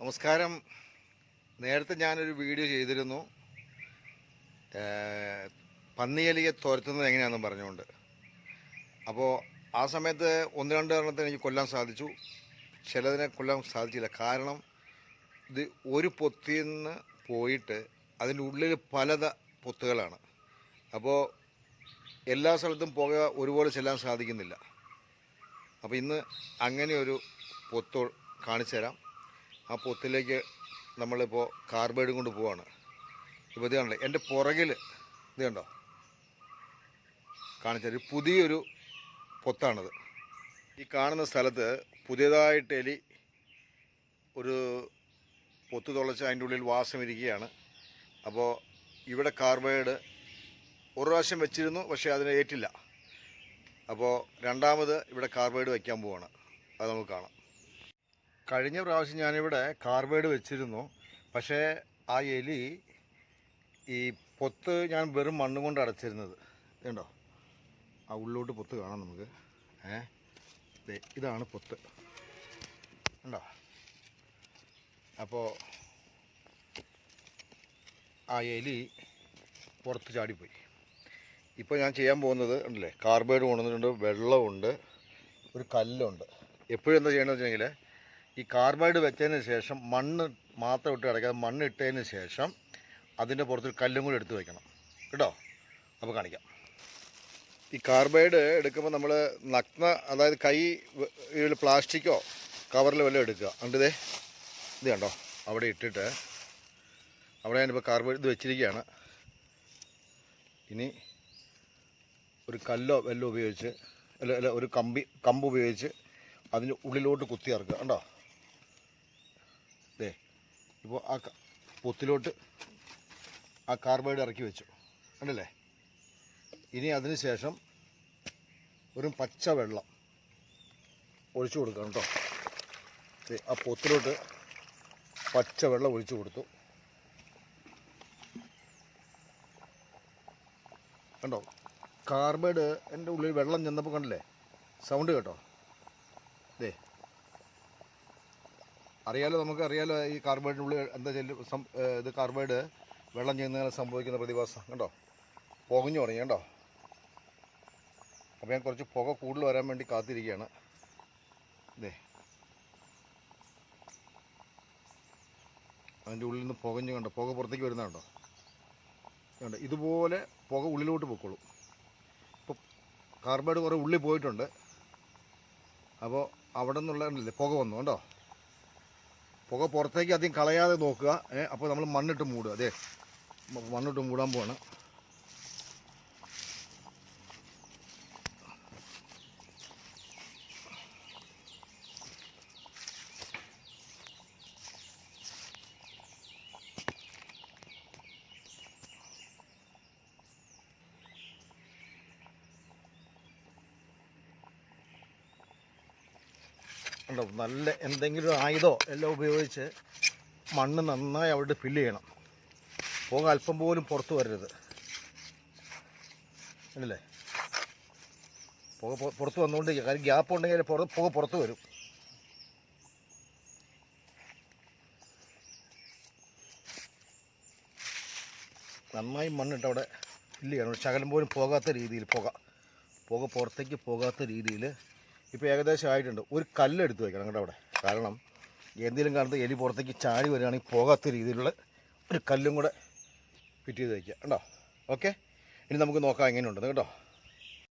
നമസ്കാരം. നേരത്തെ ഞാനൊരു വീഡിയോ ചെയ്തിരുന്നു. പന്നിയലിയെ തുരത്തുന്നത് എങ്ങനെയാണെന്ന് പറഞ്ഞുകൊണ്ട്. അപ്പോൾ ആ സമയത്ത് ഒന്ന് രണ്ട് എണ്ണത്തിന് എനിക്ക് കൊല്ലാൻ സാധിച്ചു. ചിലതിനെ കൊല്ലാൻ സാധിച്ചില്ല. കാരണം ഇത് ഒരു പൊത്തിൽ നിന്ന് പോയിട്ട് അതിന്റെ ഉള്ളിൽ പലത പൊത്തുകളാണ്. അപ്പോൾ എല്ലാ സ്ഥലത്തും പുക ഒരുപോലെ ചെല്ലാൻ സാധിക്കുന്നില്ല. അപ്പോൾ ഇന്ന് അങ്ങനെ ഒരു പൊത്ത് കാണിച്ചു തരാം ആ പൊത്തിലേക്ക് നമ്മളിപ്പോൾ കാർബൈഡും കൊണ്ട് പോവാണ്. ഇപ്പോൾ ഇത് എന്റെ പുറകിൽ ഇത് കണ്ടോ? കാണിച്ചു ഒരു പുതിയൊരു പൊത്താണത്. ഈ കാണുന്ന സ്ഥലത്ത് പുതിയതായിട്ട് എലി ഒരു പൊത്ത് തുളച്ച് അതിന്റെ ഉള്ളിൽ വാസം ഇരിക്കുകയാണ്. അപ്പോൾ ഇവിടെ കാർബൈഡ് ഒരു പ്രാവശ്യം വെച്ചിരുന്നു പക്ഷേ അതിനെ ഏറ്റില്ല. അപ്പോൾ രണ്ടാമത് ഇവിടെ കാർബൈഡ് വയ്ക്കാൻ പോവാണ്. അത് നമുക്ക് കാണാം. കഴിഞ്ഞ പ്രാവശ്യം ഞാനിവിടെ കാർബേഡ് വെച്ചിരുന്നു. പക്ഷേ ആ എലി ഈ പൊത്ത് ഞാൻ വെറും മണ്ണും കൊണ്ട് അടച്ചിരുന്നത്. ഇതുണ്ടോ ആ ഉള്ളോട്ട് പൊത്ത് കാണാം നമുക്ക്. ഏ? ഇതാണ് പൊത്ത്. ഉണ്ടോ അപ്പോൾ ആ എലി പുറത്ത് ചാടിപ്പോയി. ഇപ്പോൾ ഞാൻ ചെയ്യാൻ പോകുന്നത് ഉണ്ടല്ലേ? കാർബേഡ് കൊണ്ടുവന്നിട്ടുണ്ട് വെള്ളമുണ്ട് ഒരു കല്ലുണ്ട്. എപ്പോഴും എന്താ ചെയ്യണമെന്ന് വെച്ചിട്ടുണ്ടെങ്കിൽ ഈ കാർബൈഡ് വെച്ചതിന് ശേഷം മണ്ണ് മാത്രം ഇട്ട് കിടക്കാതെ മണ്ണ് ഇട്ടതിന് ശേഷം അതിന്റെ പുറത്തൊരു കല്ലും കൂടി എടുത്ത് വയ്ക്കണം കേട്ടോ? അപ്പോൾ കാണിക്കാം. ഈ കാർബൈഡ് എടുക്കുമ്പോൾ നമ്മൾ നഗ്ന അതായത് കൈ പ്ലാസ്റ്റിക്കോ കവറിൽ വല്ലതും എടുക്കുക. ഇതേ? ഇത് കണ്ടോ? അവിടെ ഇട്ടിട്ട് അവിടെ ഞാനിപ്പോൾ കാർബൈഡ് ഇത് വെച്ചിരിക്കുകയാണ്. ഇനി ഒരു കല്ലോ വെല്ലോ ഉപയോഗിച്ച് അല്ല അല്ല ഒരു കമ്പി കമ്പ് ഉപയോഗിച്ച് അതിന്റെ ഉള്ളിലോട്ട് കുത്തി ഇറക്കുക. കണ്ടോ? ദേ ഇപ്പോൾ ആ പൊത്തിലോട്ട് ആ കാർബൈഡ് ഇറക്കി വെച്ചു. കണ്ടല്ലേ? ഇനി അതിന് ശേഷം ഒരു പച്ച വെള്ളം ഒഴിച്ചു കൊടുക്കണം കേട്ടോ. ആ പൊത്തിലോട്ട് പച്ച വെള്ളം ഒഴിച്ചു കൊടുത്തു. കണ്ടോ? കാർബൈഡ് എന്റെ ഉള്ളിൽ വെള്ളം ചെന്നപ്പോൾ കണ്ടില്ലേ? സൗണ്ട് കേട്ടോ. അറിയാലോ നമുക്ക് അറിയാലോ ഈ കാർബൈഡിനുള്ളിൽ എന്താ ചെല്ലും ഇത് കാർബൈഡ് വെള്ളം ചെയ്യുന്നതിന് സംഭവിക്കുന്ന പ്രതിഭാസം കണ്ടോ? പുകഞ്ഞു തുടങ്ങി കണ്ടോ? അപ്പോൾ ഞാൻ കുറച്ച് പുക കൂടുതൽ വരാൻ വേണ്ടി കാത്തിരിക്കുകയാണ്. ദേ. അതിന്റെ ഉള്ളിൽ നിന്ന് പുകഞ്ഞു കണ്ടോ? പുക പുറത്തേക്ക് വരുന്ന കണ്ടോ? കണ്ടോ? ഇതുപോലെ പുക ഉള്ളിലോട്ട് പൊക്കോളും. ഇപ്പോൾ കാർബൈഡ് കുറേ ഉള്ളിൽ പോയിട്ടുണ്ട്. അപ്പോൾ അവിടെ നിന്നുള്ള പുക വന്നു കണ്ടോ? പുക പുറത്തേക്ക് അധികം കളയാതെ നോക്കുക. അപ്പോൾ നമ്മൾ മണ്ണിട്ട് മൂടുക. അതെ മണ്ണിട്ട് മൂടാൻ പോവാണ്. ഉണ്ടോ നല്ല എന്തെങ്കിലും ആയുധോ എല്ലാം ഉപയോഗിച്ച് മണ്ണ് നന്നായി അവിടെ ഫില്ല് ചെയ്യണം. പുക അല്പം പോലും പുറത്ത് വരരുത്. അല്ലേ? പുക പുറത്ത് വന്നുകൊണ്ട് കാര്യം ഗ്യാപ്പ് ഉണ്ടെങ്കിൽ പുറത്ത് പുക പുറത്ത് വരും. നന്നായി മണ്ണിട്ട് അവിടെ ഫില്ല് ചെയ്യണം. ശകലം പോലും പോകാത്ത രീതിയിൽ പുക. പുക പുറത്തേക്ക് പോകാത്ത രീതിയിൽ ഇപ്പോൾ ഏകദേശം ആയിട്ടുണ്ട്. ഒരു കല്ലെടുത്ത് വയ്ക്കണം കേട്ടോ അവിടെ. കാരണം എന്തെങ്കിലും കാണുന്നത് എലി പുറത്തേക്ക് ചാടി വരികയാണെങ്കിൽ പോകാത്ത രീതിയിലുള്ള ഒരു കല്ലും കൂടെ ഫിറ്റ് ചെയ്ത് വയ്ക്കുക കേട്ടോ ഓക്കെ ഇനി നമുക്ക് നോക്കാം എങ്ങനെയുണ്ടെന്ന് കേട്ടോ.